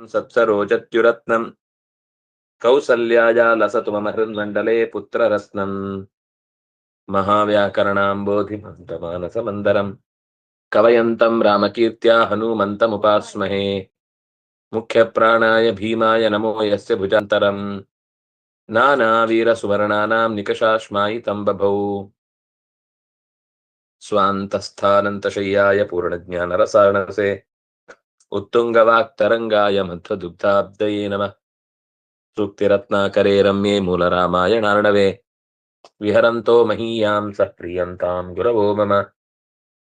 सत्सरोजत्युरत्नम् कौसल्याय लसतु मम हृन्मण्डले पुत्ररत्नम् महाव्याकरणाम्बोधिमन्तमानसमन्दरम् कवयन्तम् रामकीर्त्या हनूमन्तमुपास्महे। मुख्यप्राणाय भीमाय नमो यस्य भुजान्तरम्। नानावीरसुवर्णानाम् निकषाश्मायितम् बभौ स्वान्तस्थानन्तशय्याय पूर्णज्ञानरसारणसे। उत्तुङ्गवाक्तरङ्गाय मन्त्रदुग्धाब्दये नमः सूक्तिरत्नाकरे रम्ये मूलरामायणार्णवे विहरन्तो महीयां सः प्रियन्तां गुरवो मम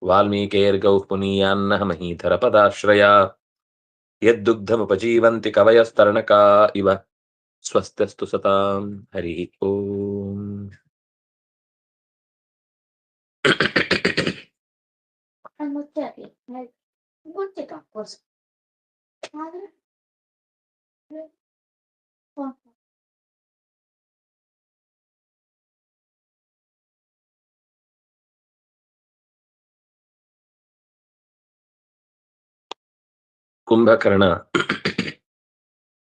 वाल्मीकेर्गौः पुनीयान्नः महीधरपदाश्रया यद्दुग्धमुपजीवन्ति कवयस्तरणका इव स्वस्त्यस्तु सतां हरिः ॐ ಕುಂಭಕರ್ಣ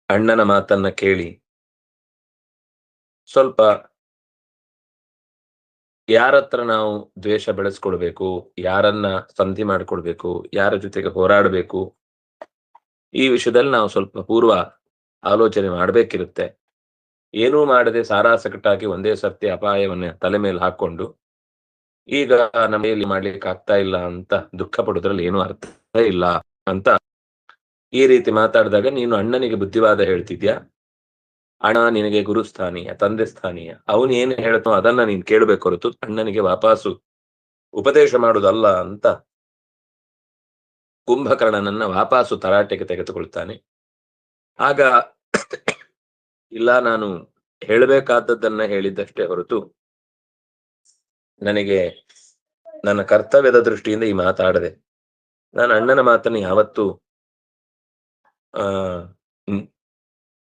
ಅಣ್ಣನ ಮಾತನ್ನ ಕೇಳಿ ಸ್ವಲ್ಪ ಯಾರತ್ರ ನಾವು ದ್ವೇಷ ಬೆಳೆಸ್ಕೊಳ್ಬೇಕು ಯಾರನ್ನ ಸಂಧಿ ಮಾಡ್ಕೊಳ್ಬೇಕು ಯಾರ ಜೊತೆಗೆ ಹೋರಾಡಬೇಕು ಈ ವಿಷಯದಲ್ಲಿ ನಾವು ಸ್ವಲ್ಪ ಪೂರ್ವ ಆಲೋಚನೆ ಮಾಡಬೇಕಿರುತ್ತೆ. ಏನೂ ಮಾಡದೆ ಸಾರಾಸಕಟಾಗಿ ಒಂದೇ ಸರ್ತಿ ಅಪಾಯವನ್ನ ತಲೆ ಮೇಲೆ ಹಾಕೊಂಡು ಈಗ ನಮ್ಮಲ್ಲಿ ಮಾಡ್ಲಿಕ್ಕೆ ಆಗ್ತಾ ಇಲ್ಲ ಅಂತ ದುಃಖ ಪಡೋದ್ರಲ್ಲಿ ಏನೂ ಅರ್ಥ ಇಲ್ಲ ಅಂತ ಈ ರೀತಿ ಮಾತಾಡಿದಾಗ, ನೀನು ಅಣ್ಣನಿಗೆ ಬುದ್ಧಿವಾದ ಹೇಳ್ತಿದ್ಯಾ? ಅಣ್ಣ ನಿನಗೆ ಗುರುಸ್ಥಾನೀಯ ತಂದೆ ಸ್ಥಾನೀಯ, ಅವನು ಏನು ಹೇಳ್ತೋ ಅದನ್ನ ನೀನ್ ಕೇಳಬೇಕು ಹೊರತು ಅಣ್ಣನಿಗೆ ವಾಪಾಸು ಉಪದೇಶ ಮಾಡೋದಲ್ಲ ಅಂತ ಕುಂಭಕರ್ಣನನ್ನ ವಾಪಾಸು ತರಾಟೆಗೆ ತೆಗೆದುಕೊಳ್ತಾನೆ. ಆಗ ಇಲ್ಲ, ನಾನು ಹೇಳಬೇಕಾದದ್ದನ್ನ ಹೇಳಿದ್ದಷ್ಟೇ ಹೊರತು ನನಗೆ ನನ್ನ ಕರ್ತವ್ಯದ ದೃಷ್ಟಿಯಿಂದ ಈ ಮಾತಾಡದೆ ನಾನು ಅಣ್ಣನ ಮಾತನ್ನು ಯಾವತ್ತು, ಆ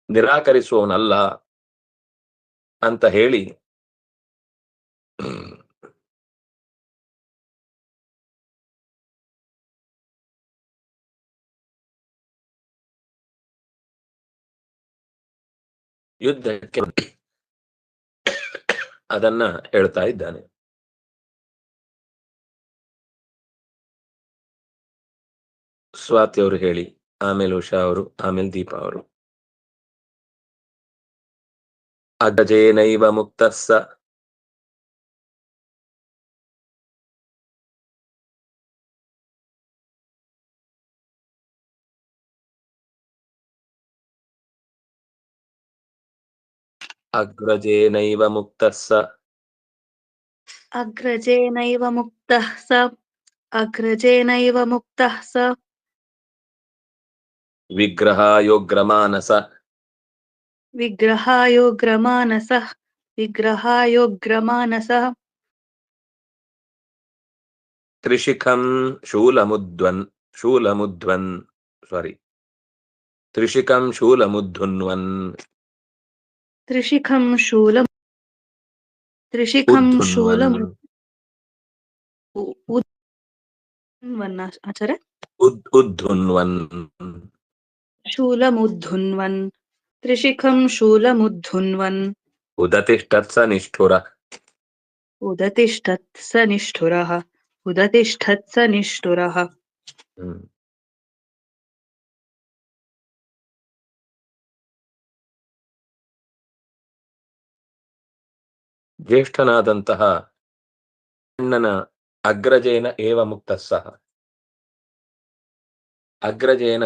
ನಿರಾಕರಿಸುವವನಲ್ಲ ಅಂತ ಹೇಳಿ ಯುದ್ಧಕ್ಕೆ ಅದನ್ನ ಹೇಳ್ತಾ ಇದ್ದಾನೆ. ಸ್ವಾತಿ ಅವರು ಹೇಳಿ ಆಮೇಲೆ ಉಷಾ ಅವರು ಆಮೇಲೆ ದೀಪ ಅವರು. ಅಗಜೇನೈವ अग्रजेनैव मुक्तः स। अग्रजेनैव मुक्तः स। अग्रजेनैव मुक्तः स। विग्रहायोग्रमानस। विग्रहायोग्रमानसः। विग्रहायोग्रमानसः। त्रिशिखं शूलमुद्वन् शूलमुध्वन् सोरि त्रिशिखं शूलमुद्धुन्वन् त्रिशिखं शूल त्रिशिखं शूल उद्वन् आचार्य? उद्धुन्वन् शूलमुद्धुन्वन् त्रिशिखं शूलमुद्धुन्वन् उदतिष्ठत् स निष्ठुरः। उदतिष्ठत् स निष्ठुरः। उदतिष्ठत् स निष्ठुरः ಜ್ಯೇಷ್ಠನಾದಂತಹ ಅಣ್ಣನ ಅಗ್ರಜೇನ ಏವ ಮುಕ್ತ ಸಹ ಅಗ್ರಜೇನ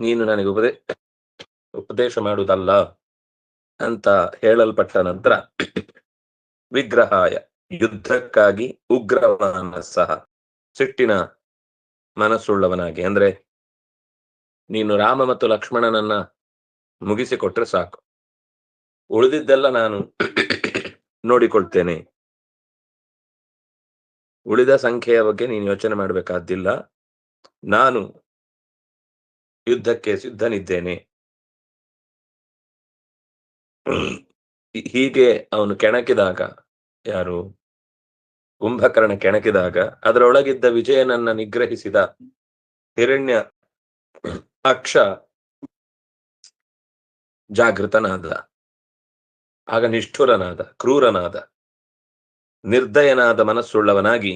ನೀನು ನನಗೆ ಉಪದೇ, ಉಪದೇಶ ಮಾಡುವುದಲ್ಲ ಅಂತ ಹೇಳಲ್ಪಟ್ಟ ನಂತರ ವಿಗ್ರಹಾಯ ಯುದ್ಧಕ್ಕಾಗಿ ಉಗ್ರವನ ಸಹ ಸಿಟ್ಟಿನ ಮನಸ್ಸುಳ್ಳವನಾಗಿ. ಅಂದ್ರೆ ನೀನು ರಾಮ ಮತ್ತು ಲಕ್ಷ್ಮಣನನ್ನ ಮುಗಿಸಿಕೊಟ್ರೆ ಸಾಕು. ಉಳಿದಿದ್ದೆಲ್ಲ ನಾನು ನೋಡಿಕೊಳ್ತೇನೆ. ಉಳಿದ ಸಂಖ್ಯೆಯ ಬಗ್ಗೆ ನೀನು ಯೋಚನೆ ಮಾಡಬೇಕಾದ್ದಿಲ್ಲ. ನಾನು ಯುದ್ಧಕ್ಕೆ ಸಿದ್ಧನಿದ್ದೇನೆ. ಹೀಗೆ ಅವನು ಕೆಣಕಿದಾಗ, ಯಾರು? ಕುಂಭಕರ್ಣ ಕೆಣಕಿದಾಗ, ಅದರೊಳಗಿದ್ದ ವಿಜಯನನ್ನ ನಿಗ್ರಹಿಸಿದ ಹಿರಣ್ಯ ಅಕ್ಷ ಜಾಗೃತನಾದ. ಆಗ ನಿಷ್ಠುರನಾದ, ಕ್ರೂರನಾದ, ನಿರ್ದಯನಾದ ಮನಸ್ಸುಳ್ಳವನಾಗಿ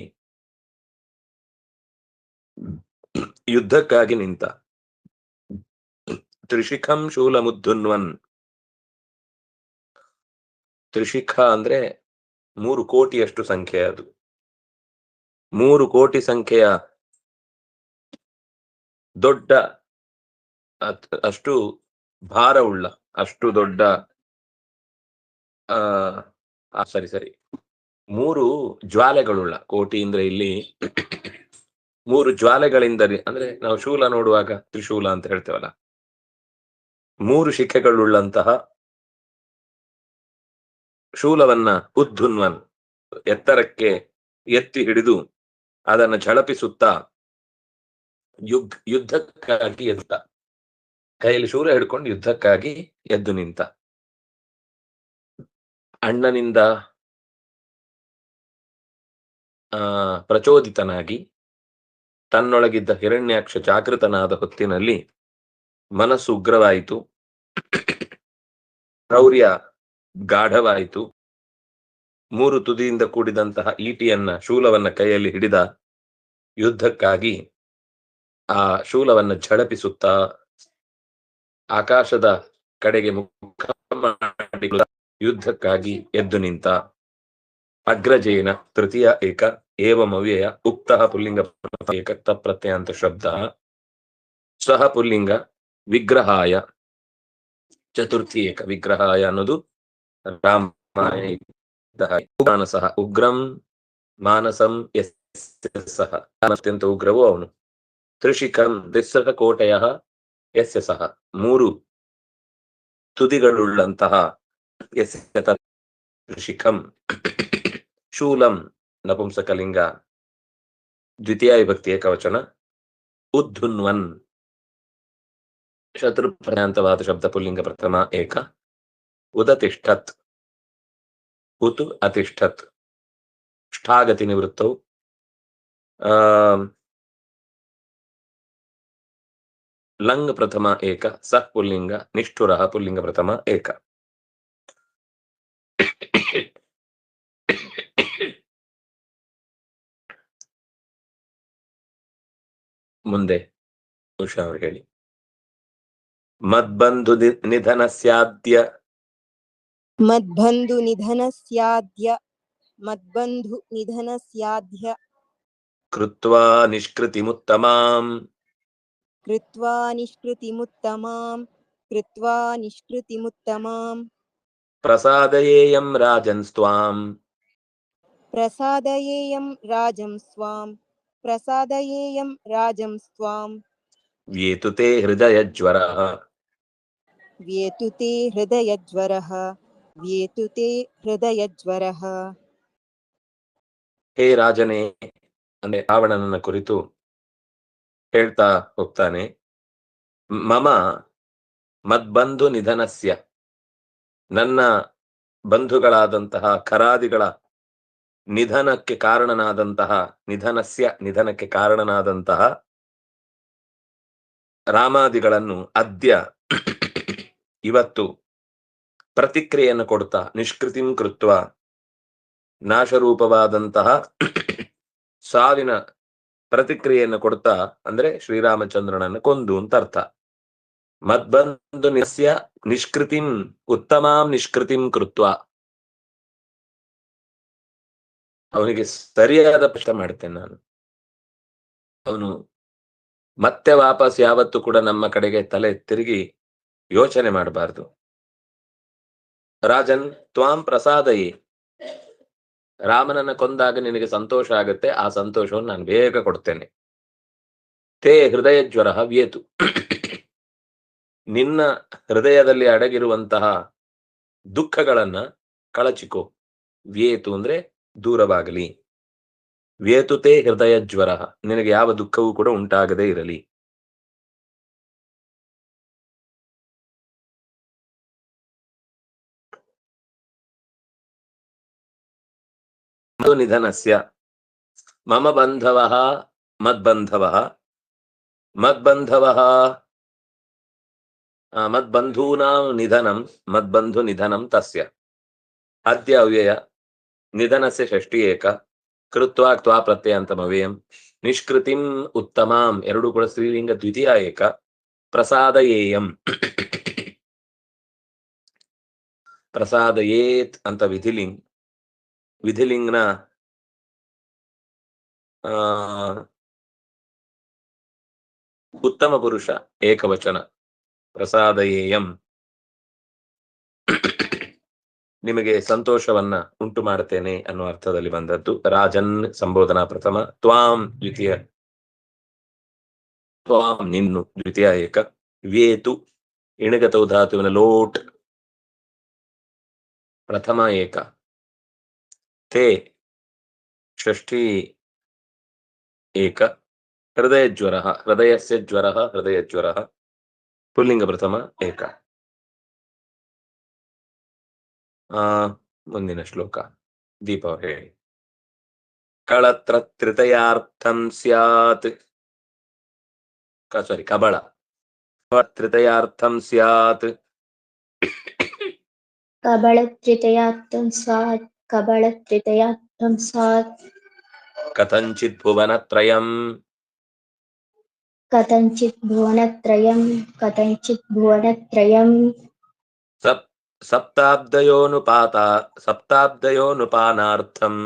ಯುದ್ಧಕ್ಕಾಗಿ ನಿಂತ. ತ್ರಿಶಿಖಂ ಶೂಲ ಮುದ್ದುನ್ವನ್ ತ್ರಿಶಿಖ ಅಂದ್ರೆ ಮೂರು ಕೋಟಿಯಷ್ಟು ಸಂಖ್ಯೆ ಅದು. ಮೂರು ಕೋಟಿ ಸಂಖ್ಯೆಯ ದೊಡ್ಡ ಅಷ್ಟು ಭಾರವುಳ್ಳ, ಅಷ್ಟು ದೊಡ್ಡ ಆ ಸರಿ ಸರಿ. ಮೂರು ಜ್ವಾಲೆಗಳುಳ್ಳ ಕೋಟಿ ಅಂದ್ರೆ ಇಲ್ಲಿ ಮೂರು ಜ್ವಾಲೆಗಳಿಂದ ಅಂದ್ರೆ ನಾವು ಶೂಲ ನೋಡುವಾಗ ತ್ರಿಶೂಲ ಅಂತ ಹೇಳ್ತೇವಲ್ಲ. ಮೂರು ಶಿಖೆಗಳುಳ್ಳಂತಹ ಶೂಲವನ್ನ ಉದ್ಧುನ್ವನ್ ಎತ್ತರಕ್ಕೆ ಎತ್ತಿ ಹಿಡಿದು ಅದನ್ನು ಝಳಪಿಸುತ್ತಾ ಯುಗ್, ಯುದ್ಧಕ್ಕಾಗಿ ಎದ್ದ. ಕೈಯಲ್ಲಿ ಶೂಲ ಹಿಡ್ಕೊಂಡು ಯುದ್ಧಕ್ಕಾಗಿ ಎದ್ದು ನಿಂತ. ಅಣ್ಣನಿಂದ ಪ್ರಚೋದಿತನಾಗಿ, ತನ್ನೊಳಗಿದ್ದ ಹಿರಣ್ಯಾಕ್ಷ ಜಾಗೃತನಾದ ಹೊತ್ತಿನಲ್ಲಿ ಮನಸ್ಸು ಉಗ್ರವಾಯಿತು. ಕ್ರೌರ್ಯ ಗಾಢವಾಯಿತು. ಮೂರು ತುದಿಯಿಂದ ಕೂಡಿದಂತಹ ಈಟಿಯನ್ನ ಶೂಲವನ್ನ ಕೈಯಲ್ಲಿ ಹಿಡಿದ ಯುದ್ಧಕ್ಕಾಗಿ ಆ ಶೂಲವನ್ನ ಝಳಪಿಸುತ್ತಾ ಆಕಾಶದ ಕಡೆಗೆ ಮುಖ ಮಾಡಿ ಯುದ್ಧಕ್ಕಾಗಿ ಎದ್ದು ನಿಂತ. ಅಗ್ರಜೇನ ತೃತೀಯ ಏಕ ಏವಮವ್ಯಯ ಉಕ್ತ ಪುಲ್ಲಿಂಗ ಏಕಕ್ತ ಪ್ರತ್ಯಂತ ಶಬ್ದ. ಸಹ ಪುಲ್ಲಿಂಗ ವಿಗ್ರಹಾಯ. ಚತುರ್ಥಿ ಏಕ ವಿಗ್ರಹಾಯ ಅನ್ನೋದು ರಾಮಾಯಣ ಸಹ ಉಗ್ರಂ ಮಾನಸಂ ಸಹ ಅತ್ಯಂತ ಉಗ್ರವು ಅವನು. ತ್ರಿಶಿಖಂ ತಿಸ್ರಹ ಕೋಟೆಯ ಎಸ್ ಸಹ ಮೂರು ತುದಿಗಳುಳ್ಳಂತಹ ಯಸ್ಯ ತ- ತ್ರಿಶಿಖಂ ಶೂಲಂ ನಪುಂಸಕಲಿಂಗ ದ್ವಿತೀಯ ವಿಭಕ್ತಿ ಏಕವಚನ ಉದ್ಧುನ್ವನ್ ಶತ್ರುಪ್ರಯಾಂತವಾದ ಶಬ್ದ ಪುಲ್ಲಿಂಗ ಪ್ರಥಮ ಏಕ ಉದತಿಷ್ಠತ್ ಉತು ಅತಿಷ್ಠತ್ ಷ್ಠಾಗತಿ ನಿವೃತ್ತೌ ಆಮ್, ಲಂಗ್ ಪ್ರಥಮ ಏಕ ಸಃ ಪುಲ್ಲಿಂಗ ನಿಷ್ಠುರಃ ಪುಲ್ಲಿಂಗ ಮುಂದೆ ಉಷಾ ಅವರು ಹೇಳಿ. ಮದ್ಬಂಧು ನಿ- ನಿಧನಸ್ಯಾದ್ಯ ಮದ್ಬಂಧು ನಿಧನಸ್ಯಾದ್ಯ ಮದ್ಬಂಧು ನಿಧನಸ್ಯಾದ್ಯ ಕೃತ್ವಾ ನಿಷ್ಕೃತಿಮುತ್ತಮಾಂ. ಕೃತ್ವಾ ನಿಷ್ಕೃತಿಮುತ್ತಮಾಂ. ಕೃತ್ವಾ ನಿಷ್ಕೃತಿಮುತ್ತಮಾಂ. ಪ್ರಸಾದಯೇಯಂ ರಾಜನ್ ಸ್ವಾಂ ಪ್ರಸಾದಯೇಯಂ ರಾಜಂ ಸ್ವಾಂ ಪ್ರಸಾದಯೇಯಂ ರಾಜಂ ಸ್ವಾಂ व्येतुते हृदयज्वरः। ಹೃದಯಜ್ವರ हृदयज्वरः। व्येतुते ಹೃದಯಜ್ವರಃ ಹೇ ರಾಜನೇ ಅಂದ್ರೆ ರಾವಣನನ್ನ ಕುರಿತು ಹೇಳ್ತಾ ಹೋಗ್ತಾನೆ. ಮಮ ಮದ್ಬಂಧು ನಿಧನಸ್ಯ. ನನ್ನ ಬಂಧುಗಳಾದಂತಹ ಖರಾದಿಗಳ ನಿಧನಕ್ಕೆ ಕಾರಣನಾದಂತಹ, ನಿಧನಸ್ಯ ನಿಧನಕ್ಕೆ ಕಾರಣನಾದಂತಹ ರಾಮಾದಿಗಳನ್ನು ಅದ್ಯ ಇವತ್ತು ಪ್ರತಿಕ್ರಿಯೆಯನ್ನು ಕೊಡ್ತಾ ನಿಷ್ಕೃತಿಂ ಕೃತ್ವ, ನಾಶರೂಪವಾದಂತಹ ಸಾವಿನ ಪ್ರತಿಕ್ರಿಯೆಯನ್ನು ಕೊಡ್ತಾ ಅಂದ್ರೆ ಶ್ರೀರಾಮಚಂದ್ರನನ್ನು ಕೊಂದು ಅಂತ ಅರ್ಥ. ಮದ್ಬಂಧು ನಿಸ್ಯ ನಿಷ್ಕೃತಿಂ, ಉತ್ತಮಾಂ ನಿಷ್ಕೃತಿಂ ಕೃತ್ವ. ಅವನಿಗೆ ಸರಿಯಾದ ಪ್ರಶ್ನೆ ಮಾಡ್ತೇನೆ ನಾನು. ಅವನು, ಮತ್ತೆ ವಾಪಸ್ ಯಾವತ್ತು ಕೂಡ ನಮ್ಮ ಕಡೆಗೆ ತಲೆ ತಿರುಗಿ ಯೋಚನೆ ಮಾಡಬಾರ್ದು. ರಾಜನ್, ತ್ವಾಂ ಪ್ರಸಾದಯಿ. ರಾಮನನ್ನ ಕೊಂದಾಗ ನಿನಗೆ ಸಂತೋಷ ಆಗುತ್ತೆ, ಆ ಸಂತೋಷವನ್ನು ನಾನು ಬೇಗ ಕೊಡ್ತೇನೆ. ತೇ ಹೃದಯ ಜ್ವರ ವ್ಯೇತು. ನಿನ್ನ ಹೃದಯದಲ್ಲಿ ಅಡಗಿರುವಂತಹ ದುಃಖಗಳನ್ನ ಕಳಚಿಕೋ. ವ್ಯೇತು ಅಂದ್ರೆ ದೂರವಾಗಲಿ. ವೇತುತೆ ಹೃದಯ ಜ್ವರ. ನಿನಗೆ ಯಾವ ದುಃಖವೂ ಕೂಡ ಉಂಟಾಗದೇ ಇರಲಿ. ನಿಧನಸ್ಯ. ಮಮ ಬಂಧವ ಮದ್ಬಂಧವ. ಮದ್ಬಂಧವ ಮದ್ಬಂಧೂನಾಂ ನಿಧನಂ, ಮದ್ಬಂಧು ನಿಧನಂ ತಸ್ಯ. ಅದ್ಯ ಅವ್ಯಯ ನಿಧನಸ್ಯ ಷಷ್ಟಿ ಏಕ ಕೃತ್ವಾ ಕ್ವಾ ಪ್ರತ್ಯಯಂತಮವ್ಯಯಂ ನಿಷ್ಕೃತಿಂ ಉತ್ತಮಾಂ ಎರಡು ಕೂಡ ಸ್ತ್ರೀಲಿಂಗ ದ್ವಿತೀಯ ಏಕ ಪ್ರಸಾದಯೇಯಂ ಪ್ರಸಾದಯೇತ್ ಅಂತ ವಿಧಿಲಿಂಗ್ ವಿಧಿಲಿಂಗ್ನ ಆ ಉತ್ತಮ ಪುರುಷ ಏಕವಚನ ಪ್ರಸಾದಯೇಯಂ ನಿಮಗೆ ಸಂತೋಷವನ್ನ ಉಂಟು ಮಾಡ್ತೇನೆ ಅನ್ನೋ ಅರ್ಥದಲ್ಲಿ ಬಂದದ್ದು. ರಾಜನ್ ಸಂಬೋಧನಾ ಪ್ರಥಮ. ತ್ವಾಂ ದ್ವಿತೀಯ. ತ್ವಾಂ ನಿನ್ನು ದ್ವಿತೀಯ ಏಕ. ವೇತು ಇಣಗತವು ಧಾತುವಿನ ಲೋಟ್. ಪ್ರಥಮ ಏಕ. ತೇ ಷಷ್ಠಿ ಏಕ. ಹೃದಯ ಜ್ವರ ಹೃದಯಸ್ಯ ಜ್ವರ ಹೃದಯ ಜ್ವರ ಪುಲ್ಲಿಂಗ ಪ್ರಥಮ ಏಕ. ಮುಂದಿನ ಶ್ಲೋಕ ದೀಪ ಅವರು ಹೇಳಿ ಕಳತ್ರ ತ್ರಿತಯಾರ್ಥಂ ಸ್ಯಾತ್ ಸಾರಿ ಕಬಳ ತ್ರಿತಯಾರ್ಥಂ ಸ್ಯಾತ್ ಕಬಳ ತ್ರಿತಯಾರ್ಥಂ ಸ್ಯಾತ್ ಕಬಳ ತ್ರಿತಯಾರ್ಥಂ ಸ್ಯಾತ್ ಕಥಂಚಿತ್ ಭುವನತ್ರಯಂ ಕಥಂಚಿತ್ ಭುವನತ್ರಯಂ ಕಥಂಚಿತ್ ಭುವನತ್ರಯಂ సప్తాబ్దయోనుపాత సప్తాబ్దయోనుపానార్థం.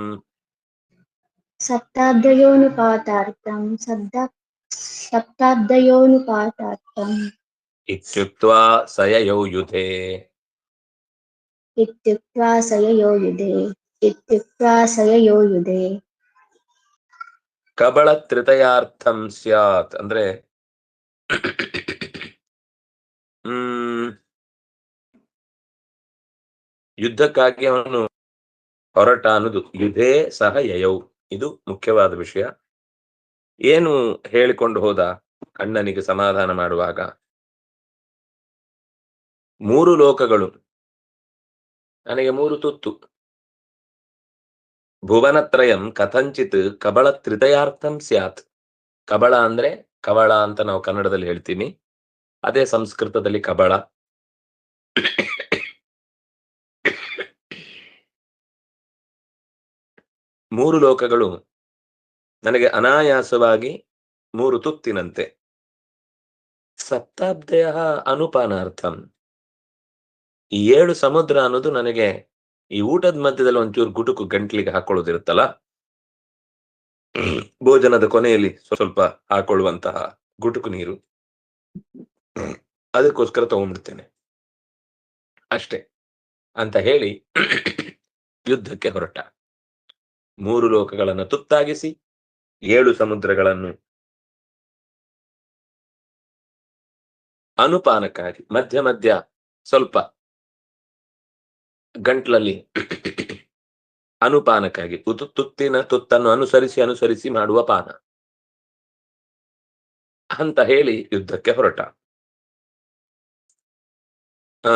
సప్తాబ్దయోనుపాతార్థం శబ్ద సప్తాబ్దయోనుపాతార్థం. ఇత్యుక్త్వా సయయో యుధే ఇత్యుక్త్వా సయయో యుధే ఇత్యుక్త్వా సయయో యుధే కబళ త్రితయార్థం స్యాత్ అంద్రే ಯುದ್ಧಕ್ಕಾಗಿ ಅವನು ಹೊರಟ ಅನ್ನೋದು ಯುಧೇ ಸಹ ಯಯೌ. ಇದು ಮುಖ್ಯವಾದ ವಿಷಯ. ಏನು ಹೇಳಿಕೊಂಡು ಹೋದ ಅಣ್ಣನಿಗೆ ಸಮಾಧಾನ ಮಾಡುವಾಗ? ಮೂರು ಲೋಕಗಳು. ನನಗೆ ಮೂರು ತುತ್ತು. ಭುವನತ್ರಯಂ ಕಥಂಚಿತ್ ಕಬಳ ತ್ರಿತಯಾರ್ಥಂ ಸ್ಯಾತ್. ಕಬಳ ಅಂದ್ರೆ ಕವಳ ಅಂತ ನಾವು ಕನ್ನಡದಲ್ಲಿ ಹೇಳ್ತೀನಿ. ಅದೇ ಸಂಸ್ಕೃತದಲ್ಲಿ ಕಬಳ. ಮೂರು ಲೋಕಗಳು ನನಗೆ ಅನಾಯಾಸವಾಗಿ ಮೂರು ತುತ್ತಿನಂತೆ. ಸಪ್ತಾಬ್ದಯ ಅನುಪಾನಾರ್ಥಂ. ಈ ಏಳು ಸಮುದ್ರ ಅನ್ನೋದು ನನಗೆ ಈ ಊಟದ ಮಧ್ಯದಲ್ಲಿ ಒಂಚೂರು ಗುಟುಕು ಗಂಟ್ಲಿಗೆ ಹಾಕೊಳ್ಳೋದಿರುತ್ತಲ್ಲ? ಭೋಜನದ ಕೊನೆಯಲ್ಲಿ ಸ್ವಲ್ಪ ಹಾಕೊಳ್ಳುವಂತಹ ಗುಟುಕು ನೀರು. ಅದಕ್ಕೋಸ್ಕರ ತಗೊಂಡ್ಬಿಡ್ತೇನೆ. ಅಷ್ಟೇ. ಅಂತ ಹೇಳಿ ಯುದ್ಧಕ್ಕೆ ಹೊರಟ. ಮೂರು ಲೋಕಗಳನ್ನು ತುತ್ತಾಗಿಸಿ, ಏಳು ಸಮುದ್ರಗಳನ್ನು ಅನುಪಾನಕ್ಕಾಗಿ ಮಧ್ಯ ಮಧ್ಯ ಸ್ವಲ್ಪ ಗಂಟ್ಲಲ್ಲಿ ಅನುಪಾನಕ್ಕಾಗಿ ತುತ್ತು, ತುತ್ತಿನ ತುತ್ತನ್ನು ಅನುಸರಿಸಿ ಅನುಸರಿಸಿ ಮಾಡುವ ಪಾನ. ಅಂತ ಹೇಳಿ ಯುದ್ಧಕ್ಕೆ ಹೊರಟ. ಆ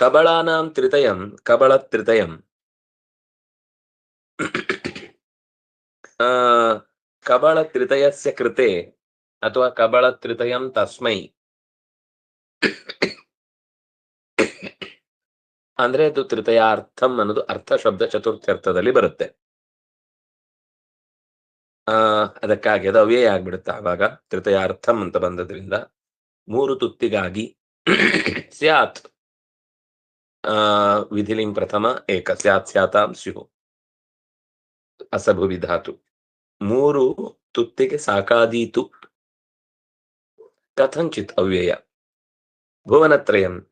ಕಬಳಾನಾಂ ತ್ರಿತಯಂ ಕಬಳ ತ್ರಿತಯಂ ಕಬಳ ತ್ರಿತಯಸ್ಯ ಕೃತೆ ಅಥವಾ ಕಬಳ ತ್ರಿತಯಂ ತಸ್ಮೈ. ಅಂದ್ರೆ ಅದು ತೃತೀಯಾರ್ಥಂ ಅನ್ನೋದು ಅರ್ಥ ಶಬ್ದ ಚತುರ್ಥರ್ಥದಲ್ಲಿ ಬರುತ್ತೆ. ಆ, ಅದಕ್ಕಾಗಿ ಅದು ಅವ್ಯಯ ಆಗ್ಬಿಡುತ್ತೆ ಆವಾಗ ಅರ್ಥಂ ಅಂತ ಬಂದದ್ರಿಂದ. ಮೂರು ತುತ್ತಿಗಾಗಿ ಸ್ಯಾತ್. ವಿಧಿಲಿಂಗ್ ಪ್ರಥಮ, ಏಕ, ಸ್ಯಾತ್, ಸ್ಯಾತಾಂ ಸ್ಯು ಅಸಭು ವಿಧಾತು ಮೂರು, ತುತ್ತಿಗೆ ಸಾಕಾದೀತು. ಕಥಂಚಿತ್ ಅವ್ಯಯ. ಭುವನತ್ರಯಂ.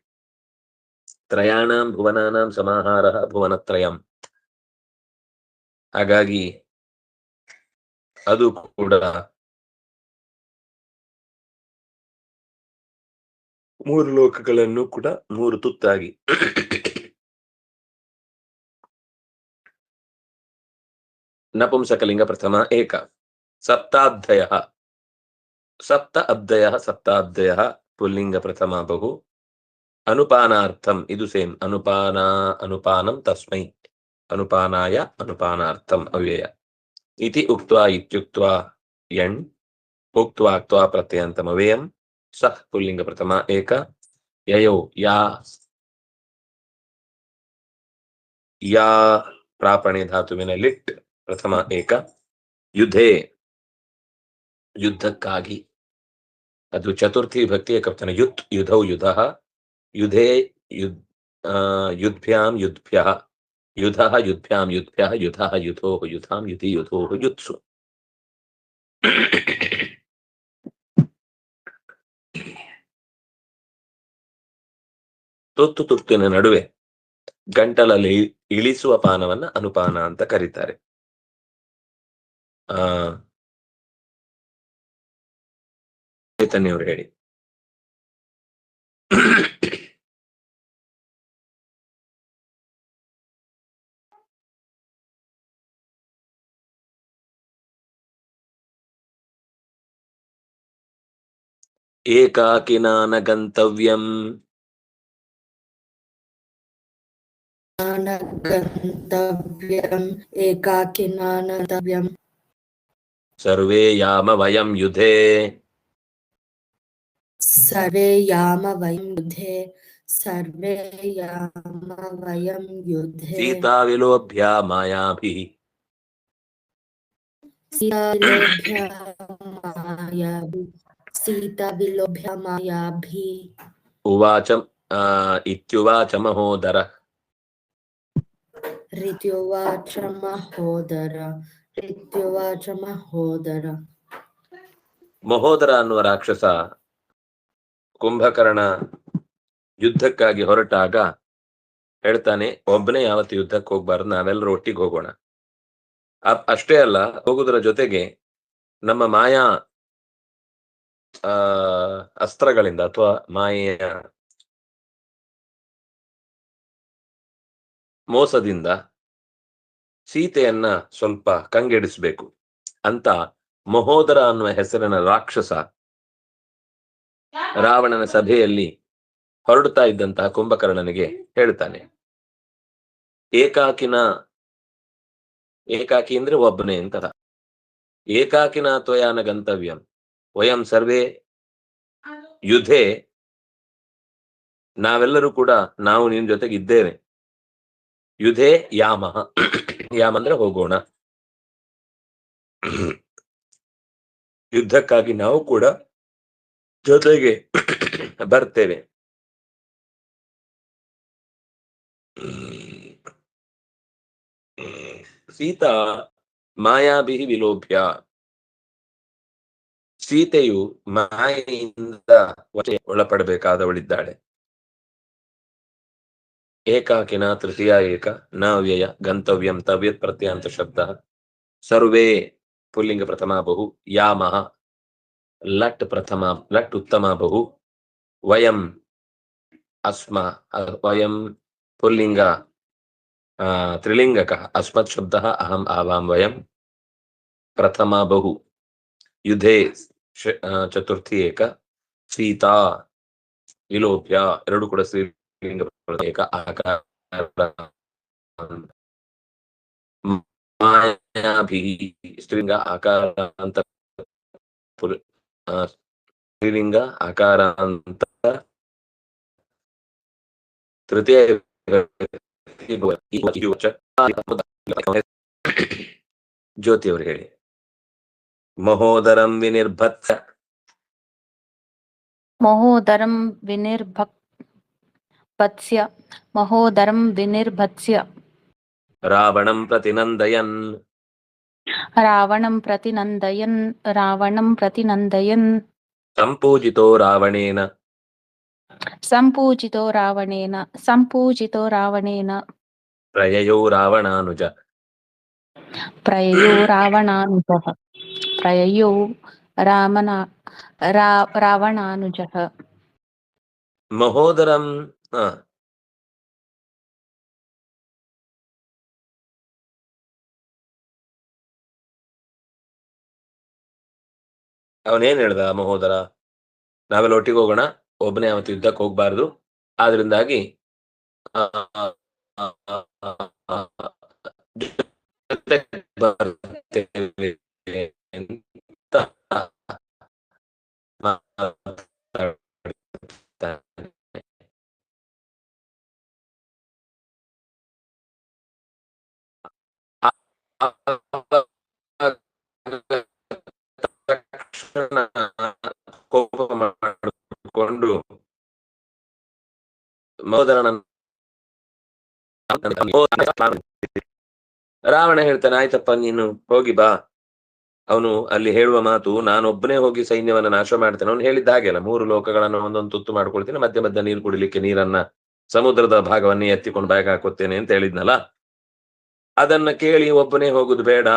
ತ್ರಯಾಣಾಂ, ಭುವನಾನಾಂ, ಸಮಾಹಾರ, ಭುವನತ್ರಯಂ. ಹಾಗಾಗಿ, ಅದು ಕೂಡ ಮೂರು ಲೋಕಗಳನ್ನು ಕೂಡ ಮೂರು ತುತ್ತಾಗಿ. ನಪುಂಸಕಲಿಂಗ ಪ್ರಥಮ ಏಕ. ಸಪ್ತಾಧ್ಯಯ. ಸಪ್ತ ಅಧ್ಯಯ, ಸಪ್ತಾಧ್ಯಯ, ಪುಲ್ಲಿಂಗ ಪ್ರಥಮ ಬಹು. ಅನುಪಾನಾರ್ಥಂ, ಇದು ಸೇಮ್. ಅನುಪಾನ, ಅನುಪಾನಂ ತಸ್ಮೈ. ಅನುಪಾನಾಯ, ಅನುಪಾನಾರ್ಥಂ ಅವ್ಯಯ. ಇತಿ ಉಕ್ತ ಇತ್ಯುಕ್ತ ಎಣ್, ಉಕ್ತ್ವಾಕ್ತ್ವಾ ಪ್ರತ್ಯಂತಮವ್ಯಯಂ सः पुल्लिङ्गप्रथमा एक ययौ या या ಪ್ರಾಪಣೆ ಧಾತುವಿನ ಲಿಟ್ ಪ್ರಥಮ ಏಕ ಯುಧೆ ಯುದ್ಧಕ್ಕಾಗಿ ಅದು ಚತುರ್ಥಿ ಭಕ್ತಿ ಏಕವಚನ ಯುತ್ ಯುಧೌ ಯುಧ ಯುಧೆ ಯುದ್ ಆ, ಯುದ್ಭ್ಯಾಂ ಯುದ್ಭ್ಯ ಯುಧ ಯುದ್ಭ್ಯಾಂ ಯುದ್ಭ್ಯ ಯುಧ ಯುಧೋ ಯುಧಾಂ ಯುಧಿ ಯುಧೋ ಯುತ್ಸು ತುತ್ತು ತುತ್ತಿನ ನಡುವೆ ಗಂಟಲಲ್ಲಿ ಇಳಿಸುವ ಪಾನವನ್ನ ಅನುಪಾನ ಅಂತ ಕರೀತಾರೆ. ಆ ಚೈತನ್ಯವ್ರು ಹೇಳಿ. ಏಕಾಕಿನಾನ ಗಂತವ್ಯಂ. गन्तव्यम् सर्वे याम वयं युधे। सर्वे याम वयं युधे। सर्वे याम वयं युधे। सीता विलोभ्या मायाभिः। सीता विलोभ्या मायाभिः। सीता विलोभ्या मायाभिः। उवाच इत्युवाच महोदरः। ರಿತ್ಯುವಾಚ ಮಹೋದರ ರಿತ್ಯುವಾಚ ಮಹೋದರ. ಮಹೋದರ ಅನ್ನುವ ರಾಕ್ಷಸ ಕುಂಭಕರ್ಣ ಯುದ್ಧಕ್ಕಾಗಿ ಹೊರಟಾಗ ಹೇಳ್ತಾನೆ, ಒಬ್ಬನೇ ಯಾವತ್ತು ಯುದ್ಧಕ್ಕೆ ಹೋಗ್ಬಾರ್ದು, ನಾವೆಲ್ಲರೂ ಒಟ್ಟಿಗೆ ಹೋಗೋಣ. ಅಷ್ಟೇ ಅಲ್ಲ, ಹೋಗುದರ ಜೊತೆಗೆ ನಮ್ಮ ಮಾಯಾ ಅಸ್ತ್ರಗಳಿಂದ ಅಥವಾ ಮಾಯೆಯ ಮೋಸದಿಂದ ಸೀತೆಯನ್ನ ಸ್ವಲ್ಪ ಕಂಗೆಡಿಸ್ಬೇಕು ಅಂತ ಮಹೋದರ ಅನ್ನುವ ಹೆಸರಿನ ರಾಕ್ಷಸ ರಾವಣನ ಸಭೆಯಲ್ಲಿ ಹೊರಡುತ್ತಾ ಇದ್ದಂತಹ ಕುಂಭಕರ್ಣನಿಗೆ ಹೇಳ್ತಾನೆ, ಏಕಾಕಿನ, ಏಕಾಕಿ ಅಂದ್ರೆ ಒಬ್ಬನೇ ಅಂತ ಏಕಾಕಿನ ತ್ವಯಾನ ಗಂತವ್ಯಂ, ವಯಂ ಸರ್ವೇ ಯುಧೆ. ನಾವೆಲ್ಲರೂ ಕೂಡ ನಾವು ನಿನ್ ಜೊತೆಗೆ ಇದ್ದೇವೆ ಯುಧೆ ಯಾಮ. ಯಾಮ ಅಂದ್ರೆ ಹೋಗೋಣ. ಯುದ್ಧಕ್ಕಾಗಿ ನಾವು ಕೂಡ ಜೊತೆಗೆ ಬರ್ತೇವೆ. ಸೀತಾ ಮಾಯಾಭಿ ವಿಲೋಭ್ಯ. ಸೀತೆಯು ಮಾಯೆಯಿಂದ ಒಳಪಡಬೇಕಾದವಳಿದ್ದಾಳೆ. ಏಕಾಕಿನ ತೃತೀಯ ಏಕ ನ ವ್ಯಯ ಗಂತವ್ಯಂ ತವ್ಯತ್ ಪ್ರತ್ಯಂತ ಶಬ್ದ. ಸರ್ವೇ ಪುಲ್ಲಿಂಗ ಪ್ರಥಮ ಬಹು ಯಾಮಃ. ಲಟ್ ಪ್ರಥಮ, ಲಟ್ ಉತ್ತಮ ಬಹು. ವಯಂ ಅಸ್ಮ ವಯಂ ಪುಲ್ಲಿಂಗ ತ್ರಿಲಿಂಗಕ ಅಸ್ಮತ್ ಶಬ್ದ ಅಹಂ ಆವಾಂ ವಯಂ ಪ್ರಥಮ ಬಹು. ಯುಧೇ ಚತುರ್ಥಿ ಏಕ, ಸೀತಾ, ವಿಲೋಪ್ಯ, ಎರಡು ಕೂಡ ಶ್ರೀಲಿಂಗ लिंग प्रत्येक आकार माया स्त्रीलिंग स्त्रीलिंग आकारांत ज्योति और महोदरम பத்ஸ்ய. மகோதரம் வினிர்பத்ஸ்ய ராவணம் பிரதிநந்தயன். ராவணம் பிரதிநந்தயன் ராவணம் பிரதிநந்தயன். சம்பூஜிதோ ராவணேன. சம்பூஜிதோ ராவணேன சம்பூஜிதோ ராவணேன. பிரயயோ ராவணானுஜ. பிரயயோ ராவணானுஜ. பிரயயோ ராமனா ராவணானுஜ. மகோதரம் ಆ, ಅವನೇನ್ ಹೇಳ್ದ ಮಹೋದರ ನಾವೆಲ್ಲ ಒಟ್ಟಿಗೆ ಹೋಗೋಣ ಒಬ್ಬನೇ ಅವತ್ತು ಯುದ್ಧಕ್ಕೆ ಹೋಗ್ಬಾರ್ದು ಆದ್ರಿಂದಾಗಿ ಅಂತ ತಕ್ಷಣ ಕೋಪ ಮಾಡಿಕೊಂಡು ರಾವಣ ಹೇಳ್ತಾನೆ, ಆಯ್ತಪ್ಪ, ನೀನು ಹೋಗಿ ಬಾ. ಅವನು ಅಲ್ಲಿ ಹೇಳುವ ಮಾತು ನಾನೊಬ್ಬನೇ ಹೋಗಿ ಸೈನ್ಯವನ್ನ ನಾಶ ಮಾಡ್ತೇನೆ. ಅವನು ಹೇಳಿದ್ದ ಹಾಗೆ ಅಲ್ಲ, ಮೂರು ಲೋಕಗಳನ್ನು ಒಂದೊಂದು ತುತ್ತು ಮಾಡ್ಕೊಳ್ತೇನೆ, ಮಧ್ಯ ಮಧ್ಯ ನೀರು ಕುಡಿಲಿಕ್ಕೆ ನೀರನ್ನ ಸಮುದ್ರದ ಭಾಗವನ್ನೇ ಎತ್ತಿಕೊಂಡು ಬ್ಯಾಗ್ ಹಾಕುತ್ತೇನೆ ಅಂತ ಹೇಳಿದ್ನಲ್ಲ. ಅದನ್ನ ಕೇಳಿ ಒಬ್ಬನೇ ಹೋಗುದು ಬೇಡ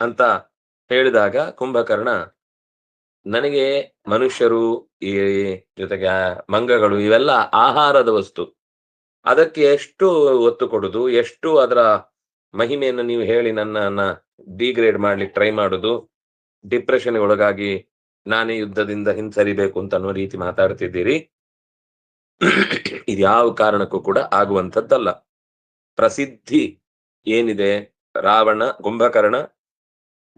ಅಂತ ಹೇಳಿದಾಗ ಕುಂಭಕರ್ಣ, ನನಗೆ ಮನುಷ್ಯರು, ಈ ಜೊತೆಗೆ ಮಂಗಗಳು ಇವೆಲ್ಲ ಆಹಾರದ ವಸ್ತು. ಅದಕ್ಕೆ ಎಷ್ಟು ಒತ್ತು ಕೊಡುದು, ಎಷ್ಟು ಅದರ ಮಹಿಮೆಯನ್ನು ನೀವು ಹೇಳಿ ನನ್ನನ್ನ ಡಿಗ್ರೇಡ್ ಮಾಡ್ಲಿಕ್ಕೆ ಟ್ರೈ ಮಾಡುದು ಡಿಪ್ರೆಷನ್ ಒಳಗಾಗಿ ನಾನೇ ಯುದ್ಧದಿಂದ ಹಿಂಸರಿಬೇಕು ಅಂತ ಅನ್ನೋ ರೀತಿ ಮಾತಾಡ್ತಿದ್ದೀರಿ. ಇದು ಯಾವ ಕಾರಣಕ್ಕೂ ಕೂಡ ಆಗುವಂಥದ್ದಲ್ಲ. ಪ್ರಸಿದ್ಧಿ ಏನಿದೆ? ರಾವಣ, ಕುಂಭಕರ್ಣ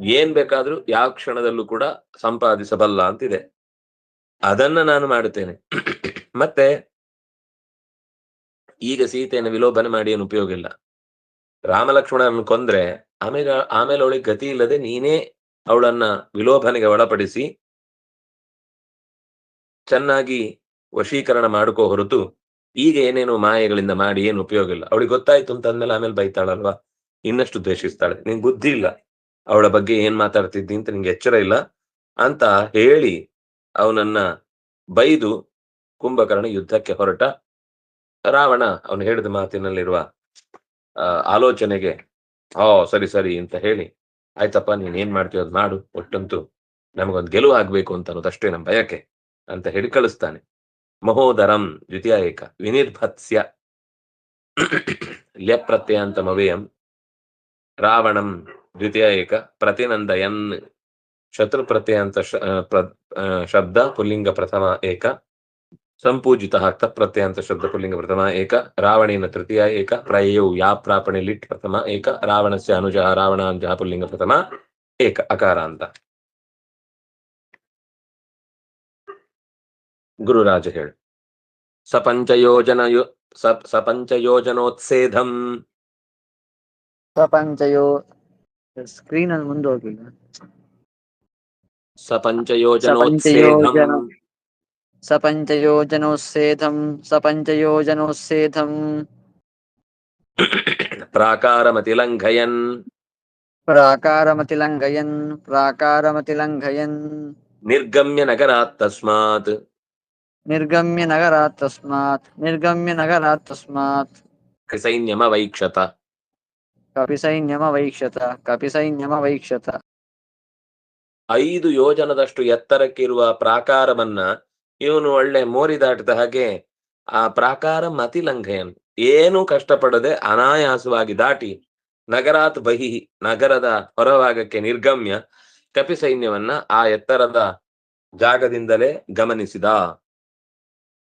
ಏನ್ ಬೇಕಾದ್ರೂ ಯಾವ ಕ್ಷಣದಲ್ಲೂ ಕೂಡ ಸಂಪಾದಿಸಬಲ್ಲ ಅಂತಿದೆ. ಅದನ್ನ ನಾನು ಮಾಡುತ್ತೇನೆ. ಮತ್ತೆ ಈಗ ಸೀತೆಯನ್ನು ವಿಲೋಭನೆ ಮಾಡಿ ಏನು ಉಪಯೋಗ ಇಲ್ಲ. ರಾಮಲಕ್ಷ್ಮಣನನ್ನು ಕೊಂದ್ರೆ ಆಮೇಲೆ ಆಮೇಲೆ ಅವಳಿಗೆ ಗತಿ ಇಲ್ಲದೆ ನೀನೇ ಅವಳನ್ನ ವಿಲೋಭನೆಗೆ ಒಳಪಡಿಸಿ ಚೆನ್ನಾಗಿ ವಶೀಕರಣ ಮಾಡ್ಕೋ ಹೊರತು ಈಗ ಏನೇನು ಮಾಯೆಗಳಿಂದ ಮಾಡಿ ಏನು ಉಪಯೋಗ ಇಲ್ಲ. ಅವಳಿಗೆ ಗೊತ್ತಾಯ್ತು ಅಂತ ಅಂದ್ಮೇಲೆ ಆಮೇಲೆ ಬೈತಾಳಲ್ವಾ? ಇನ್ನಷ್ಟು ದ್ವೇಷಿಸ್ತಾಳೆ. ನಿಂಗೆ ಬುದ್ಧಿ ಇಲ್ಲ. ಅವಳ ಬಗ್ಗೆ ಏನ್ ಮಾತಾಡ್ತಿದ್ದಿ ಅಂತ ನಿಂಗೆ ಎಚ್ಚರ ಇಲ್ಲ ಅಂತ ಹೇಳಿ ಅವನನ್ನ ಬೈದು ಕುಂಭಕರ್ಣ ಯುದ್ಧಕ್ಕೆ ಹೊರಟ. ರಾವಣ ಅವನು ಹೇಳಿದ ಮಾತಿನಲ್ಲಿರುವ ಆಲೋಚನೆಗೆ ಓ ಸರಿ ಸರಿ ಅಂತ ಹೇಳಿ, ಆಯ್ತಪ್ಪ, ನೀನ್ ಏನ್ ಮಾಡ್ತೀವಿ ಅದ್ ಮಾಡು. ಒಟ್ಟಂತೂ ನಮಗೊಂದು ಗೆಲುವು ಆಗ್ಬೇಕು ಅಂತ ಅನ್ನೋದಷ್ಟೇ ನಮ್ಮ ಬಯಕೆ ಅಂತ ಹೇಳಿ ಕಳಿಸ್ತಾನೆ. ಮಹೋದರಂ ದ್ವಿತೀಯ ಏಕ ವಿನಿರ್ಭತ್ಸ್ಯ ಲ್ಯಪ್ರತ್ಯಂತಮವ್ಯಯಂ ರಾವಣಂ ದ್ವಿತೀಯ ಏಕ ಪ್ರತಿನಂದಯನ್ ಶತ್ರು ಪ್ರತ್ಯಂತ ಶಬ್ದ ಪುಲ್ಲಿಂಗ ಪ್ರಥಮ ಏಕ ಸಂಪೂಜಿತ ಪ್ರತ್ಯಂತ ಶಬ್ದ ಪುಲ್ಲಿಂಗ ಪ್ರಥಮ ಏಕ ರಾವಣೇನ ತೃತೀಯ ಏಕ ಪ್ರಯೌ ಯಾ ಪ್ರಾಪಣೆ ಲಿಟ್ ಪ್ರಥಮ ಏಕ ರಾವಣಸ್ಯ ಅನುಜ ರಾವಣಾಂಜ ಪುಲ್ಲಿಂಗ ಪ್ರಥಮ ಏಕ ಅಕಾರ ಅಂತ ಗುರುರಾಜ ಹೇಳು ಸಪಂಚಯೋಜನ ಯೋ ಸ- ಸಪಂಚಯೋಜನೋತ್ಸೇಧಂ ಪ್ರಪಂಚಯೋ ಸ್ಕ್ರೀನ್ ಅಲ್ಲಿ ಮುಂದೆ ಹೋಗಿಲ್ಲ ಸಪಂಚಯೋಜನೋತ್ಸೇಧಂ ಸಪಂಚಯೋಜನ- ಸಪಂಚಯೋಜನೋತ್ಸೇಧಂ ಸಪಂಚಯೋಜನೋತ್ಸೇಧಂ ಪ್ರಾಕಾರಮತಿಲಂಘಯನ್। ಪ್ರಾಕಾರಮತಿಲಂಘಯನ್ ಪ್ರಾಕಾರಮತಿಲಂಘಯನ್। ನಿರ್ಗಮ್ಯ ನಗರಾತ್ ತಸ್ಮಾತ್ ನಿರ್ಗಮ್ಯ ನಗರಾತ್ ತಸ್ಮಾತ್ ನಿರ್ಗಮ್ಯ ನಗರಾತ್ ತಸ್ಮಾತ್ ಸೈನ್ಯಮವೈಕ್ಷತ ಕಪಿಸೈನ್ಯಮ ವೈಕ್ಷತ ಕಪಿಸೈನ್ಯಮ ವೈಕ್ಷತ ಐದು ಯೋಜನದಷ್ಟು ಎತ್ತರಕ್ಕಿರುವ ಪ್ರಾಕಾರವನ್ನ ಇವನು ಒಳ್ಳೆ ಮೋರಿ ದಾಟಿದ ಹಾಗೆ ಆ ಪ್ರಾಕಾರ ಮತಿ ಲಂಘೆಯನ್ ಏನೂ ಕಷ್ಟಪಡದೆ ಅನಾಯಾಸವಾಗಿ ದಾಟಿ ನಗರಾತ್ ಬಹಿ ನಗರದ ಹೊರಭಾಗಕ್ಕೆ ನಿರ್ಗಮ್ಯ ಕಪಿಸೈನ್ಯವನ್ನ ಆ ಎತ್ತರದ ಜಾಗದಿಂದಲೇ ಗಮನಿಸಿದ.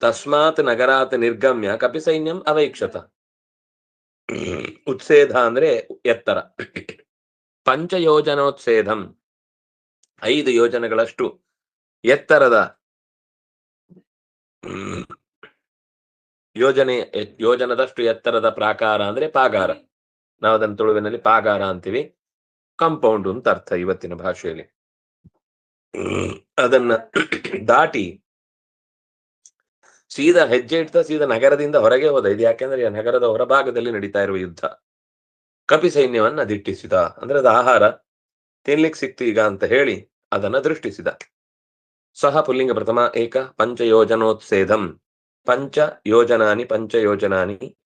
ತಸ್ಮಾತ್ ನಗರಾತ್ ನಿರ್ಗಮ್ಯ ಕಪಿ ಸೈನ್ಯಂ ಅವೈಕ್ಷತ ಉತ್ಸೇಧ ಅಂದ್ರೆ ಎತ್ತರ ಪಂಚಯೋಜನೋತ್ಸೇಧಂ ಐದು ಯೋಜನೆಗಳಷ್ಟು ಎತ್ತರದ ಯೋಜನೆ ಯೋಜನದಷ್ಟು ಎತ್ತರದ ಪ್ರಾಕಾರ ಅಂದ್ರೆ ಪಾಗಾರ। ನಾವು ಅದನ್ನು ತುಳುವಿನಲ್ಲಿ ಪಾಗಾರ ಅಂತೀವಿ। ಕಾಂಪೌಂಡ್ ಅಂತ ಅರ್ಥ ಇವತ್ತಿನ ಭಾಷೆಯಲ್ಲಿ। ಅದನ್ನ ದಾಟಿ ಸೀದಾ ಹೆಜ್ಜೆ ಇಡ್ತಾ ಸೀದಾ ನಗರದಿಂದ ಹೊರಗೆ ಹೋದ. ಇದು ಯಾಕೆಂದ್ರೆ ನಗರದ ಹೊರಭಾಗದಲ್ಲಿ ನಡೀತಾ ಇರುವ ಯುದ್ಧ. ಕಪಿ ಸೈನ್ಯವನ್ನ ದಿಟ್ಟಿಸಿದ. ಅಂದ್ರೆ ಅದು ಆಹಾರ ತಿನ್ಲಿಕ್ಕೆ ಸಿಕ್ತು ಈಗ ಅಂತ ಹೇಳಿ ಅದನ್ನ ದೃಷ್ಟಿಸಿದ. ಸಹ ಪುಲ್ಲಿಂಗ ಪ್ರಥಮ ಏಕ ಪಂಚಯೋಜನೋತ್ಸೇಧಂ. ಪಂಚ ಯೋಜನಾನಿ ಪಂಚಯೋಜನಾನಿ.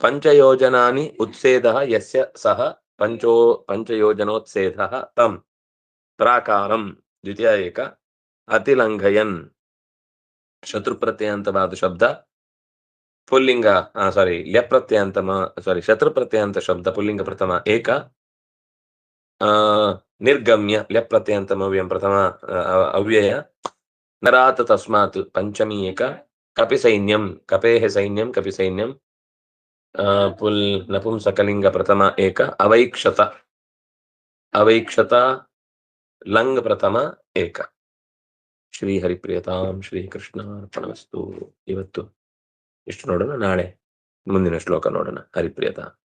ಪಂಚಯೋಜನಾನಿ ಉತ್ಸೇದ ಯಸ್ಯ ಸಹ ಪಂಚೋ ಪಂಚಯೋಜನೋತ್ಸೇಧ ತಂ. ಪ್ರಾಕಾರಂ. ದ್ವಿತೀಯ ಏಕ ಅತಿಲಂಘಯನ್. ಶತ್ರುಪ್ರತ್ಯಯಂತವಾದ ಶಬ್ದ. ಪುಲ್ಲಿಂಗ ಸಾರಿ ಲ್ಯಪ್ರತ್ಯಂತಮ ಸಾರಿ ಶತ್ರುಪ್ರತ್ಯಂತ ಶಬ್ದ ಪುಲ್ಲಿಂಗ ಪ್ರಥಮ ಏಕ. ಆ ನಿರ್ಗಮ್ಯ ಲ್ಯಪ್ರತ್ಯಂತಮವ್ಯಂ ಪ್ರಥಮ ಆ, ಅವ್ಯಯ. ನರಾತ ತಸ್ಮಾತ್ ಪಂಚಮಿ ಏಕ. ಕಪಿ ಸೈನ್ಯಂ ಕಪೇಹ ಸೈನ್ಯಂ ಕಪಿ ಸೈನ್ಯಂ ಆ, ಪುಲ್ ನಪುಂಸಕಲಿಂಗ ಪ್ರಥಮ ಏಕ. ಅವೈಕ್ಷತ. ಅವೈಕ್ಷತ ಲಂಗ್ ಪ್ರಥಮ ಏಕ. ಶ್ರೀ ಹರಿಪ್ರಿಯತಾಂ ಶ್ರೀ ಕೃಷ್ಣ ಅರ್ಪಣಮಸ್ತು ಇವತ್ತು ಇಷ್ಟು ನೋಡೋಣ? ನಾಳೆ. ಮುಂದಿನ ಶ್ಲೋಕ ನೋಡೋಣ. ಹರಿಪ್ರಿಯತಾಂ.